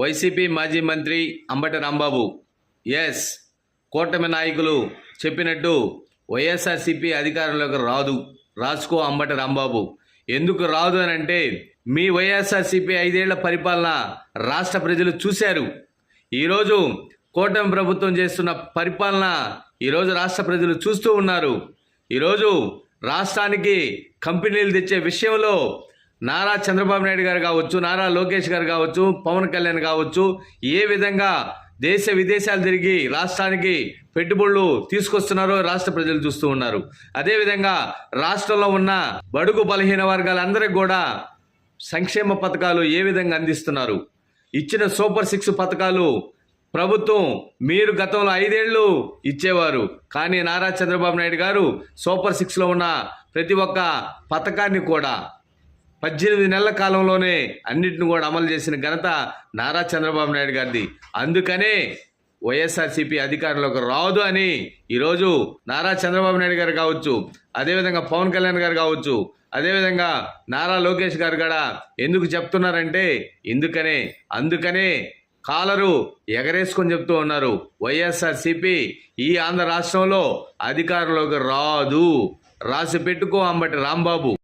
YCP మాజీ మంత్రి Ambati Rambabu. Yes కూటమి నాయకులు చెప్పినట్టు వైఎస్ఆర్సీపీ అధికారంలోకి రాదు. రాసుకో అంబటి రాంబాబు. ఎందుకు రాదు అని అంటే మీ వైఎస్ఆర్సీపీ ఐదేళ్ళ పరిపాలన రాష్ట్ర ప్రజలు చూశారు. ఈరోజు కూటమి ప్రభుత్వం చేస్తున్న పరిపాలన ఈరోజు రాష్ట్ర ప్రజలు చూస్తూ ఉన్నారు. ఈరోజు రాష్ట్రానికి కంపెనీలు తెచ్చే విషయంలో నారా చంద్రబాబు నాయుడు గారు కావచ్చు నారా లోకేష్ గారు కావచ్చు పవన్ కళ్యాణ్ కావచ్చు ఏ విధంగా దేశ విదేశాలు తిరిగి రాష్ట్రానికి పెట్టుబడులు తీసుకొస్తున్నారో రాష్ట్ర ప్రజలు చూస్తూ ఉన్నారు. అదేవిధంగా రాష్ట్రంలో ఉన్న బడుగు బలహీన వర్గాలందరికీ కూడా సంక్షేమ పథకాలు ఏ విధంగా అందిస్తున్నారు? ఇచ్చిన సూపర్ సిక్స్ పథకాలు ప్రభుత్వం మీరు గతంలో ఐదేళ్ళు ఇచ్చేవారు. కానీ నారా చంద్రబాబు నాయుడు గారు సూపర్ సిక్స్లో ఉన్న ప్రతి ఒక్క పథకాన్ని కూడా పద్దెనిమిది నెలల కాలంలోనే అన్నిటిని కూడా అమలు చేసిన ఘనత నారా చంద్రబాబు నాయుడు గారిది. అందుకనే వైఎస్ఆర్సీపీ అధికారంలోకి రాదు అని ఈరోజు నారా చంద్రబాబు నాయుడు గారు కావచ్చు అదేవిధంగా పవన్ కళ్యాణ్ గారు కావచ్చు అదేవిధంగా నారా లోకేష్ గారు కూడా ఎందుకు చెప్తున్నారంటే ఎందుకనే అందుకనే కాలరు ఎగరేసుకొని చెప్తూ ఉన్నారు. వైఎస్ఆర్సీపీ ఈ ఆంధ్ర రాష్ట్రంలో అధికారంలోకి రాదు. రాసి పెట్టుకో అంబటి రాంబాబు.